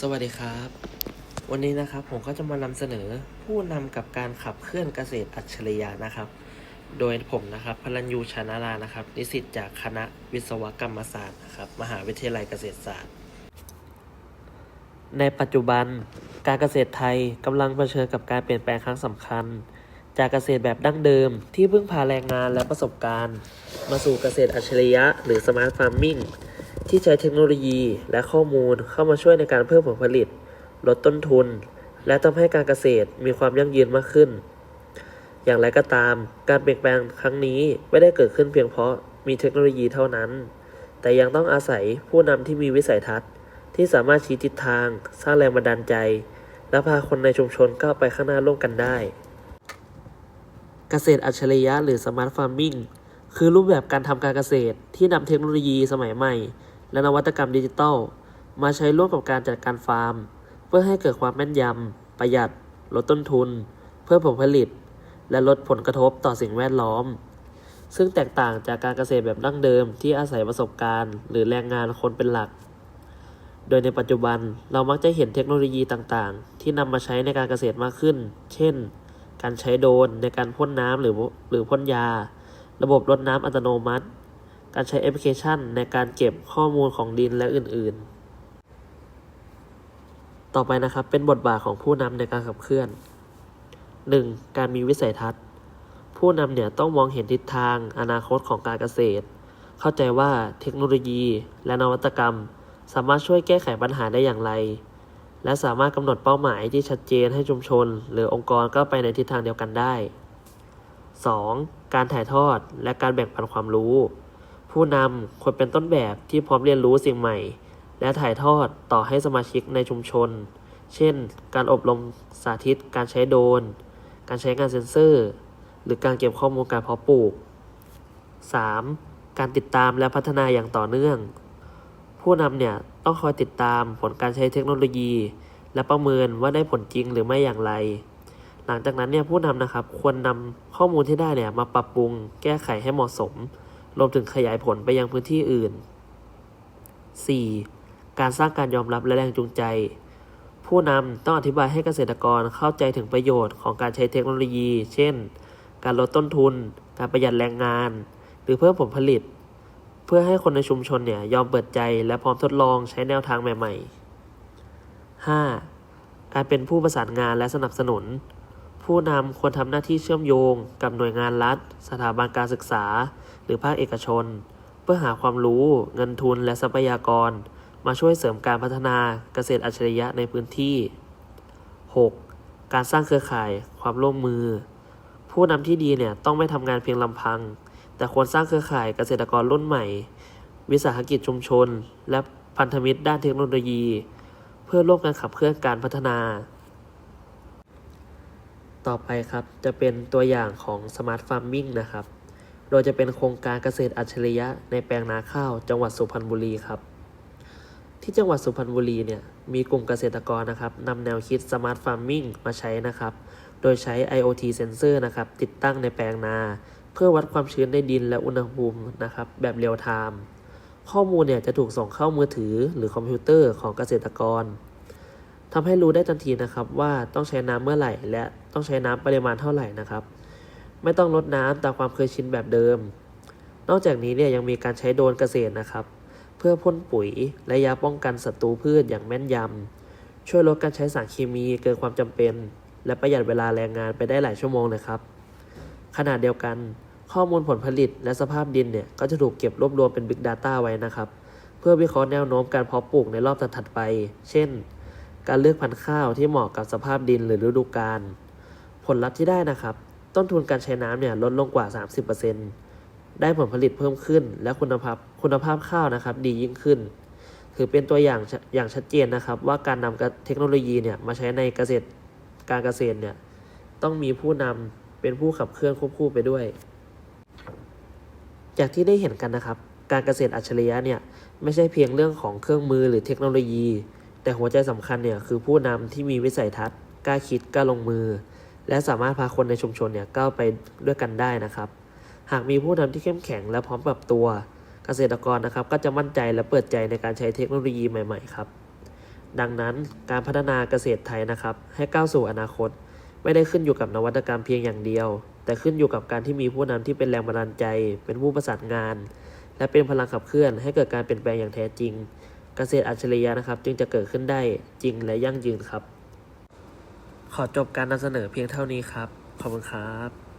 สวัสดีครับ วันนี้นะครับผมก็จะมานำเสนอผู้นำกับการขับเคลื่อนเกษตรอัจฉริยะนะครับ โดยผมนะครับพลัญยูชานารานะครับ นิสิตจากคณะวิศวกรรมศาสตร์นะครับ มหาวิทยาลัยเกษตรศาสตร์ ในปัจจุบันการเกษตรไทยกำลังเผชิญกับการเปลี่ยนแปลงครั้งสำคัญ จากเกษตรแบบดั้งเดิมที่พึ่งพาแรงงานและประสบการณ์ มาสู่เกษตรอัจฉริยะ หรือสมาร์ทฟาร์มิง ที่ใช้เทคโนโลยีและข้อมูลเข้ามาช่วยในการเพิ่มผลผลิต ลดต้นทุน และทำให้การเกษตรมีความยั่งยืนมากขึ้น อย่างไรก็ตาม การเปลี่ยนแปลงครั้งนี้ไม่ได้เกิดขึ้นเพียงเพราะมีเทคโนโลยีเท่านั้น แต่ยังต้องอาศัยผู้นำที่มีวิสัยทัศน์ ที่สามารถชี้ทิศทาง สร้างแรงบันดาลใจ และพาคนในชุมชนก้าวไปข้างหน้าร่วมกันได้ เกษตรอัจฉริยะหรือสมาร์ทฟาร์มิงคือรูปแบบการทำการเกษตรที่นำเทคโนโลยีสมัยใหม่ และนวัตกรรมดิจิทัล มาใช้ร่วมกับการจัดการฟาร์ม เพื่อให้เกิดความแม่นยำ ประหยัด ลดต้นทุน เพิ่มผลผลิต และลดผลกระทบต่อสิ่งแวดล้อม ซึ่งแตกต่างจากการเกษตรแบบดั้งเดิมที่อาศัยประสบการณ์ หรือแรงงานคนเป็นหลัก โดยในปัจจุบันเรามักจะเห็นเทคโนโลยีต่างๆ ที่นำมาใช้ในการเกษตรมากขึ้น เช่น การใช้โดรนในการพ่นน้ำหรือหรือพ่นยา ระบบรดน้ำอัตโนมัติ การใช้แอปพลิเคชันในการเก็บข้อมูลของดินและอื่นๆ ต่อไปนะครับเป็นบทบาทของผู้นำในการขับเคลื่อน 1. การมีวิสัยทัศน์ ผู้นำเนี่ยต้องมองเห็นทิศทางอนาคตของการเกษตร เข้าใจว่าเทคโนโลยี และนวัตกรรม สามารถช่วยแก้ไขปัญหาได้อย่างไร และสามารถกำหนดเป้าหมายที่ชัดเจนให้ชุมชน หรือองค์กรก็ไปในทิศทางเดียวกันได้ 2. การถ่ายทอดและการแบ่งปันความรู้ ผู้นำควรเป็นต้นแบบที่พร้อมเรียนรู้สิ่งใหม่ และถ่ายทอดต่อให้สมาชิกในชุมชน เช่น การอบรมสาธิตการใช้โดรนการใช้งานเซ็นเซอร์ หรือการเก็บข้อมูลการเพาะปลูก 3. การติดตามและพัฒนาอย่างต่อเนื่อง ผู้นำเนี่ยต้องคอยติดตามผลการใช้เทคโนโลยี และประเมินว่าได้ผลจริงหรือไม่อย่างไร หลังจากนั้นเนี่ยผู้นำนะครับควรนำข้อมูลที่ได้เนี่ยมาปรับปรุงแก้ไขให้เหมาะสม รวมถึงขยายผลไปยังพื้นที่อื่น 4. การสร้างการยอมรับและแรงจูงใจ ผู้นำต้องอธิบายให้เกษตรกรเข้าใจถึงประโยชน์ของการใช้เทคโนโลยี เช่น การลดต้นทุน การประหยัดแรงงาน หรือเพิ่มผลผลิต เพื่อให้คนในชุมชนเนี่ยยอมเปิดใจและพร้อมทดลองใช้แนวทางใหม่ ๆ 5. การเป็นผู้ประสานงานและสนับสนุน ผู้นำควรทำหน้าที่เชื่อมโยงกับหน่วยงานรัฐ สถาบันการศึกษา หรือภาคเอกชน เพื่อหาความรู้ เงินทุนและทรัพยากร มาช่วยเสริมการพัฒนาเกษตรอัจฉริยะในพื้นที่ 6. การสร้างเครือข่ายความร่วมมือ ผู้นำที่ดีเนี่ยต้องไม่ทำงานเพียงลำพัง แต่ควรสร้างเครือข่ายเกษตรกรรุ่นใหม่ วิสาหกิจชุมชน และพันธมิตรด้านเทคโนโลยี เพื่อร่วมกันขับเคลื่อนการพัฒนา ต่อไปครับจะเป็นตัวอย่างของ Smart Farming นะครับ โดยจะเป็นโครงการเกษตรอัจฉริยะในแปลงนาข้าว จังหวัดสุพรรณบุรีครับ ที่จังหวัดสุพรรณบุรีเนี่ยมีกลุ่มเกษตรกรนะครับนำแนวคิด Smart Farming มาใช้นะครับ โดยใช้ IoT Sensor นะครับติดตั้งในแปลงนา เพื่อวัดความชื้นในดินและอุณหภูมินะครับแบบเรียลไทม์ข้อมูลเนี่ยจะถูกส่งเข้ามือถือหรือคอมพิวเตอร์ของเกษตรกร ทำให้รู้ได้ทันทีนะครับว่าต้องใช้น้ำเมื่อไหร่ และต้องใช้น้ำปริมาณเท่าไหร่นะครับ ไม่ต้องลดน้ำตามความเคยชินแบบเดิม นอกจากนี้เนี่ยยังมีการใช้โดรนเกษตรนะครับ เพื่อพ่นปุ๋ยและยาป้องกันศัตรูพืชอย่างแม่นยำช่วยลดการใช้สารเคมีเกินความจำเป็น และประหยัดเวลาแรงงานไปได้หลายชั่วโมงเลยครับขณะเดียวกันข้อมูลผลผลิตและสภาพดินเนี่ยก็จะถูกเก็บรวบรวมเป็น Big Data ไว้นะครับ เพื่อวิเคราะห์แนวโน้มการเพาะปลูกในรอบถัดๆไป เช่น การเลือกพันธุ์ข้าวที่เหมาะกับสภาพดินหรือฤดูกาล ผลลัพธ์ที่ได้นะครับ ต้นทุนการใช้น้ำเนี่ยลดลงกว่า 30%ได้ผลผลิตเพิ่มขึ้น และคุณภาพคุณภาพข้าวนะครับดียิ่งขึ้น ถือเป็นตัวอย่างอย่างชัดเจนนะครับ ว่าการนำเทคโนโลยีเนี่ยมาใช้ในเกษตรการเกษตรเนี่ยต้องมีผู้นำเป็นผู้ขับเคลื่อนควบคู่ไปด้วย จากที่ได้เห็นกันนะครับ การเกษตรอัจฉริยะเนี่ยไม่ใช่เพียงเรื่องของเครื่องมือหรือเทคโนโลยี แต่หัวใจสำคัญเนี่ยคือผู้นำที่มีวิสัยทัศน์กล้าคิดกล้าลงมือ และสามารถพาคนในชุมชนเนี่ยก้าวไปด้วยกันได้นะครับ หากมีผู้นำที่เข้มแข็งและพร้อมปรับตัว เกษตรกรนะครับ ก็จะมั่นใจและเปิดใจในการใช้เทคโนโลยีใหม่ ๆ ครับ ดังนั้นการพัฒนาเกษตรไทยนะครับ ให้ก้าวสู่อนาคต ไม่ได้ขึ้นอยู่กับนวัตกรรมเพียงอย่างเดียว แต่ขึ้นอยู่กับการที่มีผู้นำที่เป็นแรงบันดาลใจ เป็นผู้ประสานงาน และเป็นพลังขับเคลื่อน ให้เกิดการเปลี่ยนแปลงอย่างแท้จริง เกษตรอัจฉริยะนะครับ จึงจะเกิดขึ้นได้จริงและยั่งยืนครับ ขอจบการนำเสนอเพียงเท่านี้ครับ ขอบคุณครับ